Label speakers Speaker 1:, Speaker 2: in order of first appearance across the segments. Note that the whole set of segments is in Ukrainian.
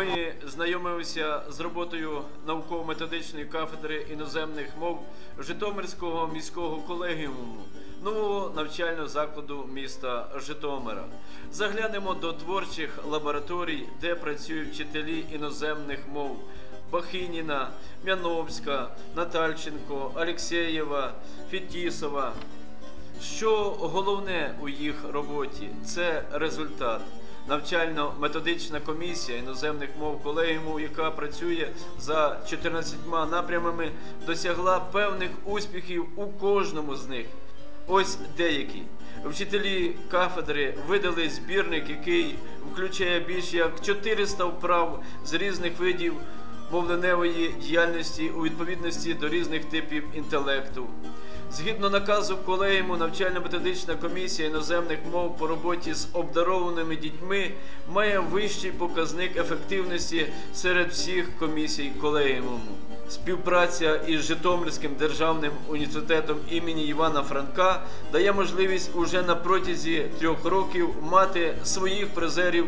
Speaker 1: Ми знайомимося з роботою науково-методичної кафедри іноземних мов Житомирського міського колегіуму нового навчального закладу міста Житомира. Заглянемо до творчих лабораторій, де працюють вчителі іноземних мов Бахиніна, Мяновська, Натальченко, Алексєєва, Фетісова. Що головне у їх роботі це результат. Навчально-методична комісія іноземних мов колегіуму, яка працює за 14 напрямами, досягла певних успіхів у кожному з них. Ось деякі. Вчителі кафедри видали збірник, який включає більш як 400 вправ з різних видів мовленевої діяльності у відповідності до різних типів інтелекту. Згідно наказу колегіуму, навчально-методична комісія іноземних мов по роботі з обдарованими дітьми має вищий показник ефективності серед всіх комісій колегіуму. Співпраця із Житомирським державним університетом імені Івана Франка дає можливість уже на протязі трьох років мати своїх призерів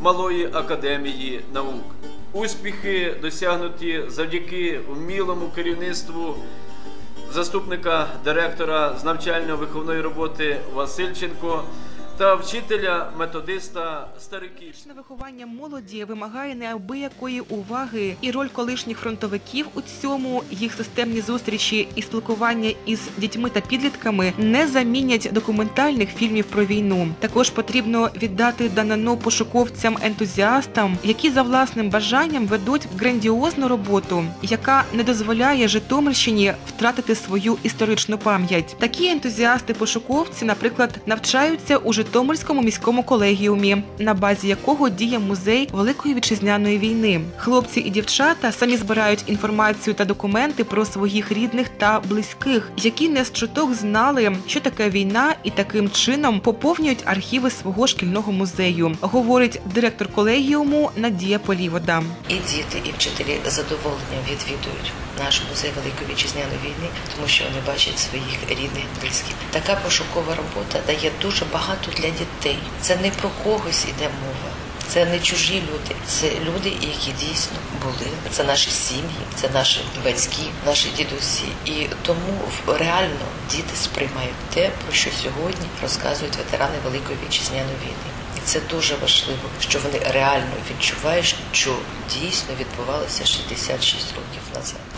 Speaker 1: Малої академії наук. Успіхи досягнуті завдяки вмілому керівництву заступника директора з навчально-виховної роботи Васильченко та вчителя методиста Стариків.
Speaker 2: Виховання молоді вимагає неабиякої уваги, і роль колишніх фронтовиків у цьому їх системні зустрічі і спілкування із дітьми та підлітками не замінять документальних фільмів про війну. Також потрібно віддати данину пошуковцям ентузіастам, які за власним бажанням ведуть грандіозну роботу, яка не дозволяє Житомирщині втратити свою історичну пам'ять. Такі ентузіасти-пошуковці, наприклад, навчаються у Житомирському міському колегіумі, на базі якого діє музей Великої вітчизняної війни. Хлопці і дівчата самі збирають інформацію та документи про своїх рідних та близьких, які не з чуток знали, що таке війна, і таким чином поповнюють архіви свого шкільного музею, говорить директор колегіуму Надія Полівода.
Speaker 3: І діти, і вчителі з задоволенням відвідують наш музей Великої вітчизняної війни, тому що вони бачать своїх рідних близьких. Така пошукова робота дає дуже багато для дітей. Це не про когось іде мова. Це не чужі люди, це люди, які дійсно були. Це наші сім'ї, це наші батьки, наші дідусі. І тому реально діти сприймають те, про що сьогодні розказують ветерани Великої вітчизняної війни. І це дуже важливо, що вони реально відчувають, що дійсно відбувалося 66 років назад.